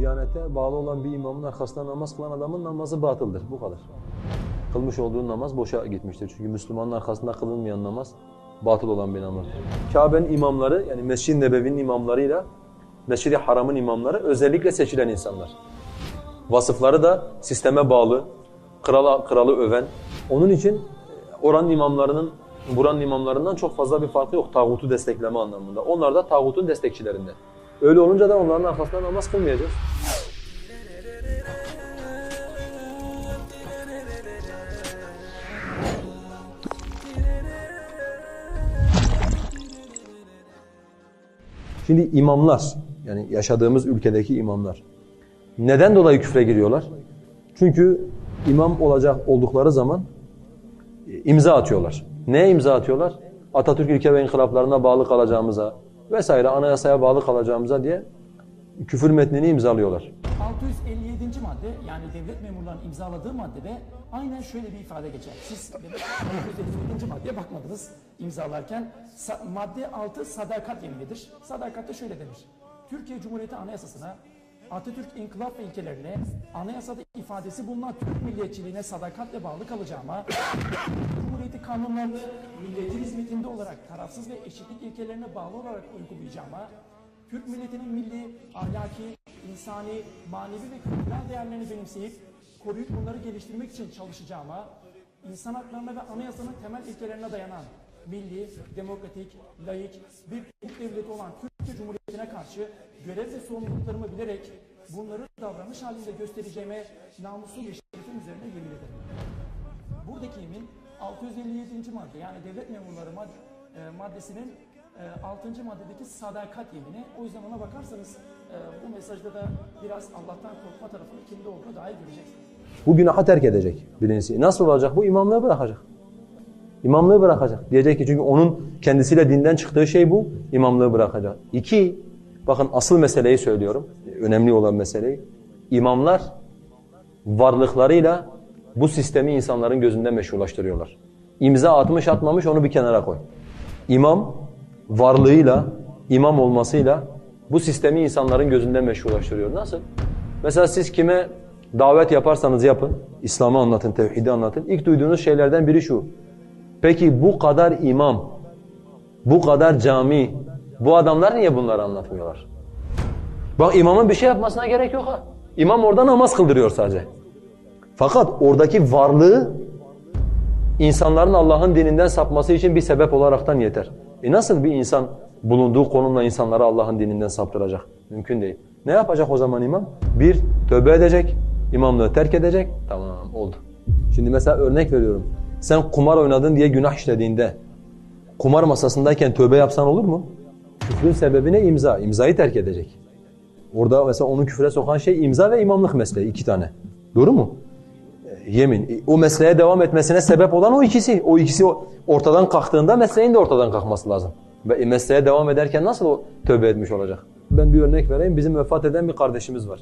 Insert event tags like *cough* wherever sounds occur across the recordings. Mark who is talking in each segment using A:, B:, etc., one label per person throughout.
A: Diyanete bağlı olan bir imamın arkasında namaz kılan adamın namazı batıldır. Bu kadar. Kılmış olduğu namaz boşa gitmiştir. Çünkü Müslümanın arkasında kılınmayan namaz batıl olan bir namaz. Kabe'nin imamları yani Mescid-i Nebevi'nin imamlarıyla Mescid-i Haram'ın imamları özellikle seçilen insanlar. Vasıfları da sisteme bağlı, krala, kralı öven. Onun için oranın imamlarının buranın imamlarından çok fazla bir farkı yok tağutu destekleme anlamında. Onlar da tağutun destekçilerinden. Öyle olunca da onların arkasında namaz kılmayacağız. Şimdi imamlar, yani yaşadığımız ülkedeki imamlar neden dolayı küfre giriyorlar? Çünkü imam olacak oldukları zaman e, imza atıyorlar. Neye imza atıyorlar? Atatürk ilke ve inkılaplarına bağlı kalacağımıza vesaire anayasaya bağlı kalacağımıza diye küfür metnini imzalıyorlar.
B: 657. madde yani devlet memurlarının imzaladığı maddede aynen şöyle bir ifade geçer. Siz demek 657. maddeye bakmadınız imzalarken. Sa- madde 6 sadakat yeminidir. Sadakat da şöyle denir. Türkiye Cumhuriyeti Anayasası'na Atatürk inkılap ve ilkelerine anayasada ifadesi bulunan Türk milliyetçiliğine sadakatle bağlı kalacağıma Cumhuriyeti kanunlarını milletin hizmetinde olarak tarafsız ve eşitlik ilkelerine bağlı olarak uygulayacağıma Türk milletinin milli, ahlaki, insani, manevi ve kültürel değerlerini benimseyip koruyup bunları geliştirmek için çalışacağıma, insan haklarına ve anayasanın temel ilkelerine dayanan milli, demokratik, layık, bir hukuk devleti olan Türkiye Cumhuriyeti'ne karşı görev ve sorumluluklarımı bilerek bunları davranış halinde göstereceğime namusum ve şerefim üzerine yemin ederim. Buradaki yemin 657. madde yani devlet memurları mad- e, maddesinin e, 6. maddedeki sadakat yemini. O yüzden ona bakarsanız e, bu mesajda da biraz Allah'tan korkma tarafının kimde olduğunu daha iyi göreceksiniz.
A: Bu günahı terk edecek birincisi. Nasıl olacak bu? İmamlığı bırakacak. İmamlığı bırakacak. Diyecek ki çünkü onun kendisiyle dinden çıktığı şey bu. İmamlığı bırakacak. İki, bakın asıl meseleyi söylüyorum. Önemli olan meseleyi. İmamlar varlıklarıyla bu sistemi insanların gözünde meşrulaştırıyorlar. İmza atmış atmamış onu bir kenara koy. İmam varlığıyla, imam olmasıyla bu sistemi insanların gözünde meşrulaştırıyor. Nasıl? Mesela siz kime davet yaparsanız yapın, İslam'ı anlatın, tevhidi anlatın. İlk duyduğunuz şeylerden biri şu. Peki bu kadar imam, bu kadar cami, bu adamlar niye bunları anlatmıyorlar? Bak imamın bir şey yapmasına gerek yok ha. İmam orada namaz kıldırıyor sadece. Fakat oradaki varlığı insanların Allah'ın dininden sapması için bir sebep olaraktan yeter. E nasıl bir insan bulunduğu konumla insanları Allah'ın dininden saptıracak? Mümkün değil. Ne yapacak o zaman imam? Bir, tövbe edecek, imamlığı terk edecek. Tamam oldu. Şimdi mesela örnek veriyorum. Sen kumar oynadın diye günah işlediğinde kumar masasındayken tövbe yapsan olur mu? Küfrün sebebi ne? İmza. İmzayı terk edecek. Orada mesela onu küfre sokan şey imza ve imamlık mesleği iki tane. Doğru mu? Yemin. O mesleğe devam etmesine sebep olan o ikisi. O ikisi ortadan kalktığında mesleğin de ortadan kalkması lazım. Ve mesleğe devam ederken nasıl o tövbe etmiş olacak? Ben bir örnek vereyim. Bizim vefat eden bir kardeşimiz var.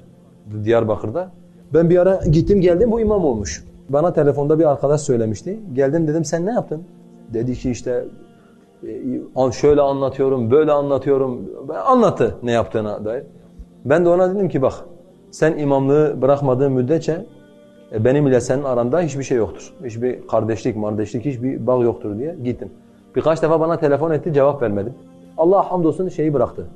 A: Diyarbakır'da. Ben bir ara gittim geldim bu imam olmuş. Bana telefonda bir arkadaş söylemişti. Geldim dedim sen ne yaptın? Dedi ki işte e, şöyle anlatıyorum, böyle anlatıyorum. Anlattı ne yaptığına dair. Ben de ona dedim ki bak sen imamlığı bırakmadığın müddetçe benim ile senin aranda hiçbir şey yoktur. Hiçbir kardeşlik, kardeşlik hiçbir bağ yoktur diye gittim. Birkaç defa bana telefon etti cevap vermedim. Allah hamdolsun şeyi bıraktı.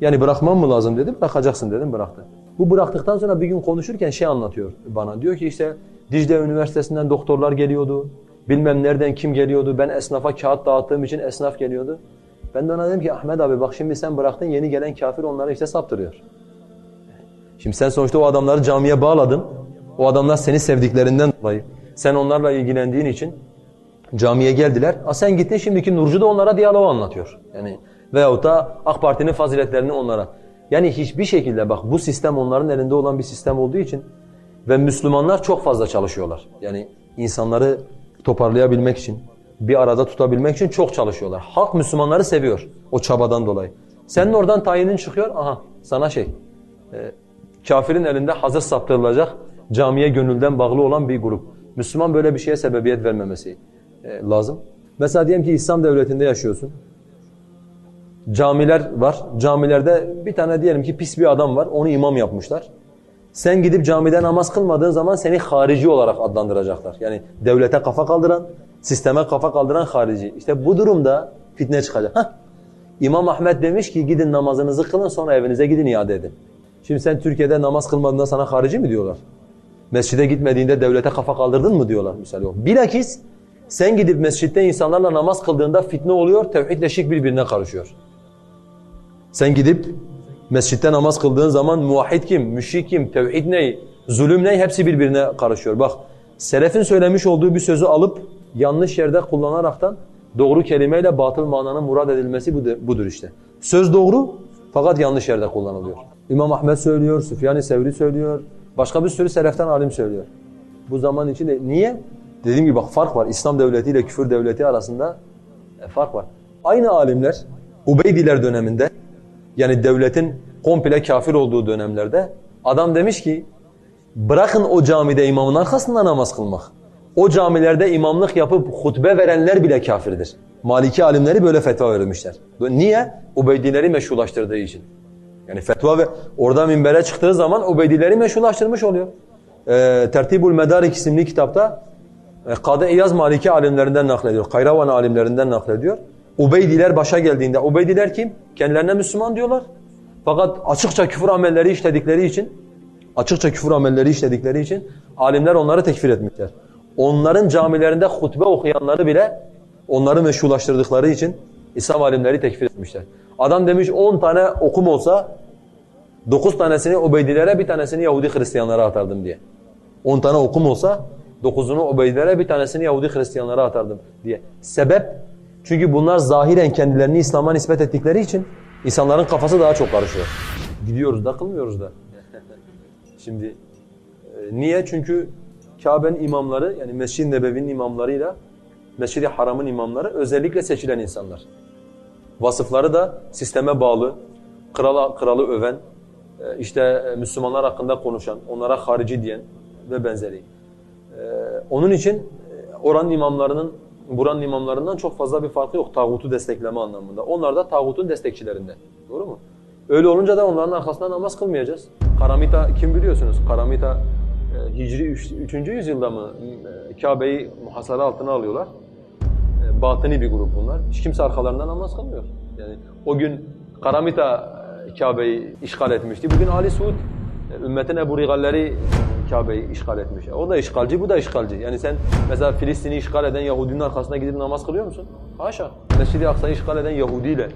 A: Yani bırakmam mı lazım dedim, bırakacaksın dedim, bıraktı. Bu bıraktıktan sonra bir gün konuşurken şey anlatıyor bana. Diyor ki işte Dicle Üniversitesi'nden doktorlar geliyordu. Bilmem nereden kim geliyordu. Ben esnafa kağıt dağıttığım için esnaf geliyordu. Ben de ona dedim ki Ahmet abi bak şimdi sen bıraktın yeni gelen kafir onları işte saptırıyor. Şimdi sen sonuçta o adamları camiye bağladın. O adamlar seni sevdiklerinden dolayı. Sen onlarla ilgilendiğin için camiye geldiler. A sen gittin şimdiki Nurcu da onlara diyaloğu anlatıyor. Yani veyahut da AK Parti'nin faziletlerini onlara. Yani hiçbir şekilde bak bu sistem onların elinde olan bir sistem olduğu için ve Müslümanlar çok fazla çalışıyorlar. Yani insanları toparlayabilmek için, bir arada tutabilmek için çok çalışıyorlar. Halk Müslümanları seviyor o çabadan dolayı. Senin oradan tayinin çıkıyor, aha sana şey, e, kafirin elinde hazır saptırılacak, camiye gönülden bağlı olan bir grup. Müslüman böyle bir şeye sebebiyet vermemesi e, lazım. Mesela diyelim ki İslam devletinde yaşıyorsun. Camiler var. Camilerde bir tane diyelim ki pis bir adam var. Onu imam yapmışlar. Sen gidip camide namaz kılmadığın zaman seni harici olarak adlandıracaklar. Yani devlete kafa kaldıran, sisteme kafa kaldıran harici. İşte bu durumda fitne çıkacak. Hah. İmam Ahmet demiş ki gidin namazınızı kılın sonra evinize gidin iade edin. Şimdi sen Türkiye'de namaz kılmadığında sana harici mi diyorlar? Mescide gitmediğinde devlete kafa kaldırdın mı diyorlar misal yok. Bilakis sen gidip mescitte insanlarla namaz kıldığında fitne oluyor, tevhidle şirk birbirine karışıyor. Sen gidip mescitte namaz kıldığın zaman muvahhid kim, müşrik kim, tevhid ne, zulüm ne hepsi birbirine karışıyor. Bak selefin söylemiş olduğu bir sözü alıp yanlış yerde kullanaraktan doğru kelimeyle batıl mananın murad edilmesi budur işte. Söz doğru fakat yanlış yerde kullanılıyor. İmam Ahmed söylüyor, Süfyan-ı Sevri söylüyor, başka bir sürü seleften alim söylüyor. Bu zaman içinde niye? Dediğim gibi bak fark var. İslam devleti ile küfür devleti arasında e, fark var. Aynı alimler Ubeydiler döneminde yani devletin komple kafir olduğu dönemlerde adam demiş ki bırakın o camide imamın arkasında namaz kılmak. O camilerde imamlık yapıp hutbe verenler bile kafirdir. Maliki alimleri böyle fetva vermişler. Niye? Ubeydileri meşrulaştırdığı için. Yani fetva ve orada minbere çıktığı zaman Ubeydileri meşrulaştırmış oluyor. Ee, Tertibul Medarik isimli kitapta e, Kadı İyaz Maliki alimlerinden naklediyor. Kayravan alimlerinden naklediyor. Ubeydiler başa geldiğinde, Ubeydiler kim? Kendilerine Müslüman diyorlar. Fakat açıkça küfür amelleri işledikleri için, açıkça küfür amelleri işledikleri için alimler onları tekfir etmişler. Onların camilerinde hutbe okuyanları bile onları meşrulaştırdıkları için İslam alimleri tekfir etmişler. Adam demiş 10 tane okum olsa 9 tanesini Ubeydilere bir tanesini Yahudi Hristiyanlara atardım diye. 10 tane okum olsa dokuzunu Ubeydilere bir tanesini Yahudi Hristiyanlara atardım diye. Sebep çünkü bunlar zahiren kendilerini İslam'a nispet ettikleri için insanların kafası daha çok karışıyor. Gidiyoruz da kılmıyoruz da. *laughs* Şimdi e, niye? Çünkü Kabe'nin imamları yani Mescid-i Nebevi'nin imamlarıyla Mescid-i Haram'ın imamları özellikle seçilen insanlar. Vasıfları da sisteme bağlı, krala, kralı öven, e, işte e, Müslümanlar hakkında konuşan, onlara harici diyen ve benzeri. Ee, onun için e, oranın imamlarının buranın imamlarından çok fazla bir farkı yok tağutu destekleme anlamında. Onlar da tağutun destekçilerinde. Doğru mu? Öyle olunca da onların arkasında namaz kılmayacağız. Karamita kim biliyorsunuz? Karamita e, Hicri 3. yüzyılda mı e, Kabe'yi muhasara altına alıyorlar. E, batıni bir grup bunlar. Hiç kimse arkalarında namaz kılmıyor. Yani o gün Karamita e, Kabe'yi işgal etmişti. Bugün Ali Suud e, ümmetin Ebu Rigalleri Kabe'yi işgal etmiş. O da işgalci, bu da işgalci. Yani sen mesela Filistin'i işgal eden Yahudinin arkasına gidip namaz kılıyor musun? Haşa. Mescid-i Aksa'yı işgal eden Yahudi ile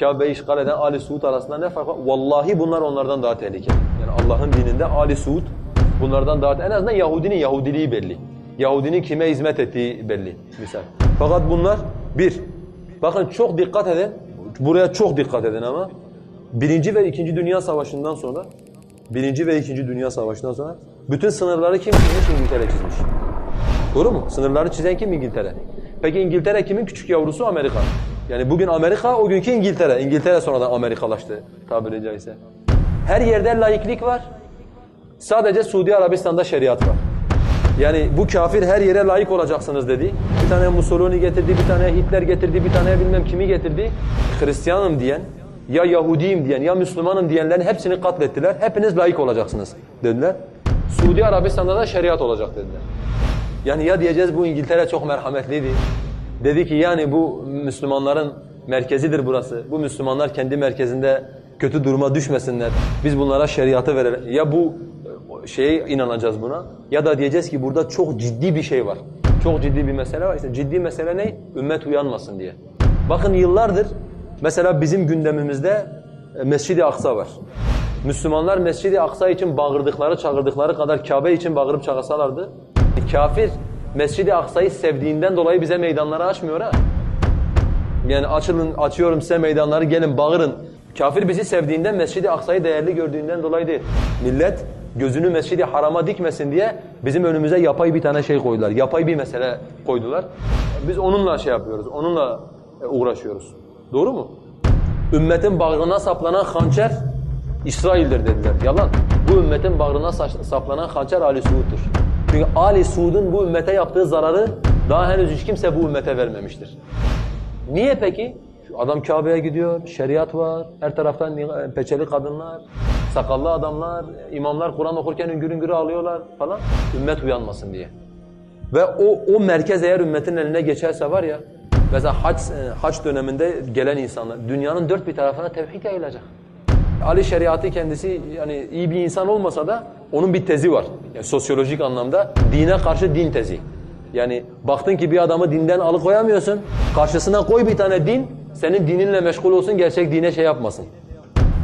A: Kabe'yi işgal eden Ali Suud arasında ne fark var? Vallahi bunlar onlardan daha tehlikeli. Yani Allah'ın dininde Ali Suud bunlardan daha en azından Yahudinin Yahudiliği belli. Yahudinin kime hizmet ettiği belli misal. Fakat bunlar bir, bakın çok dikkat edin, buraya çok dikkat edin ama Birinci ve İkinci Dünya Savaşı'ndan sonra Birinci ve İkinci Dünya Savaşı'ndan sonra bütün sınırları kim çizmiş? İngiltere çizmiş. Doğru mu? Sınırları çizen kim? İngiltere. Peki İngiltere kimin küçük yavrusu? Amerika. Yani bugün Amerika, o günkü İngiltere. İngiltere sonradan Amerikalaştı tabiri caizse. Her yerde laiklik var. Sadece Suudi Arabistan'da şeriat var. Yani bu kafir her yere layık olacaksınız dedi. Bir tane Mussolini getirdi, bir tane Hitler getirdi, bir tane bilmem kimi getirdi. Hristiyanım diyen, ya Yahudiyim diyen, ya Müslümanım diyenlerin hepsini katlettiler. Hepiniz layık olacaksınız dediler. Suudi Arabistan'da da şeriat olacak dediler. Yani ya diyeceğiz bu İngiltere çok merhametliydi. Dedi ki yani bu Müslümanların merkezidir burası. Bu Müslümanlar kendi merkezinde kötü duruma düşmesinler. Biz bunlara şeriatı verelim. Ya bu şeye inanacağız buna ya da diyeceğiz ki burada çok ciddi bir şey var. Çok ciddi bir mesele var. İşte ciddi mesele ne? Ümmet uyanmasın diye. Bakın yıllardır mesela bizim gündemimizde e, Mescid-i Aksa var. Müslümanlar Mescid-i Aksa için bağırdıkları, çağırdıkları kadar Kabe için bağırıp çağırsalardı. Kafir Mescid-i Aksa'yı sevdiğinden dolayı bize meydanları açmıyor ha. Yani açılın, açıyorum size meydanları gelin bağırın. Kafir bizi sevdiğinden Mescid-i Aksa'yı değerli gördüğünden dolayı değil. Millet gözünü Mescid-i Haram'a dikmesin diye bizim önümüze yapay bir tane şey koydular. Yapay bir mesele koydular. Biz onunla şey yapıyoruz, onunla e, uğraşıyoruz. Doğru mu? Ümmetin bağrına saplanan hançer İsrail'dir dediler. Yalan. Bu ümmetin bağrına saplanan hançer Ali Suud'dur. Çünkü Ali Suud'un bu ümmete yaptığı zararı daha henüz hiç kimse bu ümmete vermemiştir. Niye peki? Adam Kabe'ye gidiyor, şeriat var, her taraftan peçeli kadınlar, Sakallı adamlar, imamlar Kur'an okurken üngür üngür ağlıyorlar falan. Ümmet uyanmasın diye. Ve o, o merkez eğer ümmetin eline geçerse var ya, mesela hac, e, hac döneminde gelen insanlar, dünyanın dört bir tarafına tevhid yayılacak. Ali şeriatı kendisi yani iyi bir insan olmasa da onun bir tezi var. Yani sosyolojik anlamda dine karşı din tezi. Yani baktın ki bir adamı dinden alıkoyamıyorsun, karşısına koy bir tane din, senin dininle meşgul olsun, gerçek dine şey yapmasın.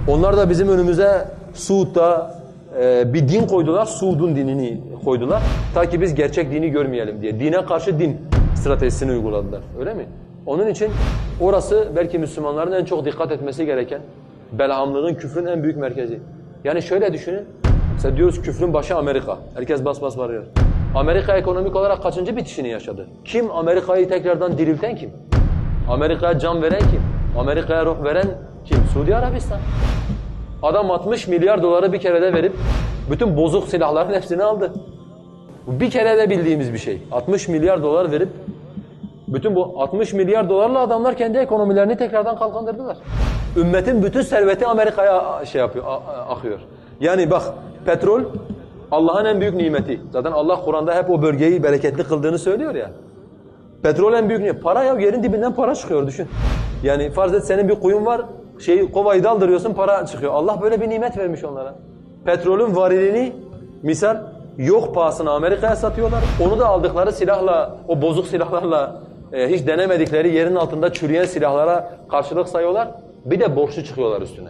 A: Onlar da bizim önümüze Suud'da e, bir din koydular, Suud'un dinini koydular. Ta ki biz gerçek dini görmeyelim diye. Dine karşı din stratejisini uyguladılar. Öyle mi? Onun için orası belki Müslümanların en çok dikkat etmesi gereken, belhamlığın, küfrün en büyük merkezi. Yani şöyle düşünün, mesela diyoruz küfrün başı Amerika. Herkes bas bas bağırıyor. Amerika ekonomik olarak kaçıncı bitişini yaşadı? Kim Amerika'yı tekrardan dirilten kim? Amerika'ya can veren kim? Amerika'ya ruh veren kim? Suudi Arabistan. Adam 60 milyar doları bir kerede verip bütün bozuk silahların hepsini aldı. Bu bir kerede bildiğimiz bir şey. 60 milyar dolar verip bütün bu 60 milyar dolarla adamlar kendi ekonomilerini tekrardan kalkındırdılar. Ümmetin bütün serveti Amerika'ya şey yapıyor, akıyor. Yani bak petrol Allah'ın en büyük nimeti. Zaten Allah Kur'an'da hep o bölgeyi bereketli kıldığını söylüyor ya. Petrol en büyük nimet. Para ya yerin dibinden para çıkıyor düşün. Yani farz et senin bir kuyun var, şeyi kovayı daldırıyorsun para çıkıyor. Allah böyle bir nimet vermiş onlara. Petrolün varilini misal yok pahasına Amerika'ya satıyorlar. Onu da aldıkları silahla, o bozuk silahlarla e, hiç denemedikleri yerin altında çürüyen silahlara karşılık sayıyorlar. Bir de borçlu çıkıyorlar üstüne.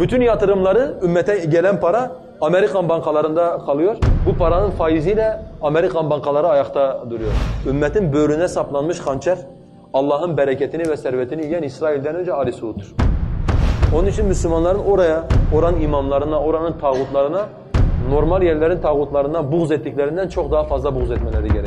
A: Bütün yatırımları, ümmete gelen para Amerikan bankalarında kalıyor. Bu paranın faiziyle Amerikan bankaları ayakta duruyor. Ümmetin böğrüne saplanmış hançer, Allah'ın bereketini ve servetini yiyen İsrail'den önce Ali Suud'dur. Onun için Müslümanların oraya, oranın imamlarına, oranın tağutlarına, normal yerlerin tağutlarına buğz ettiklerinden çok daha fazla buğz etmeleri gerekiyor.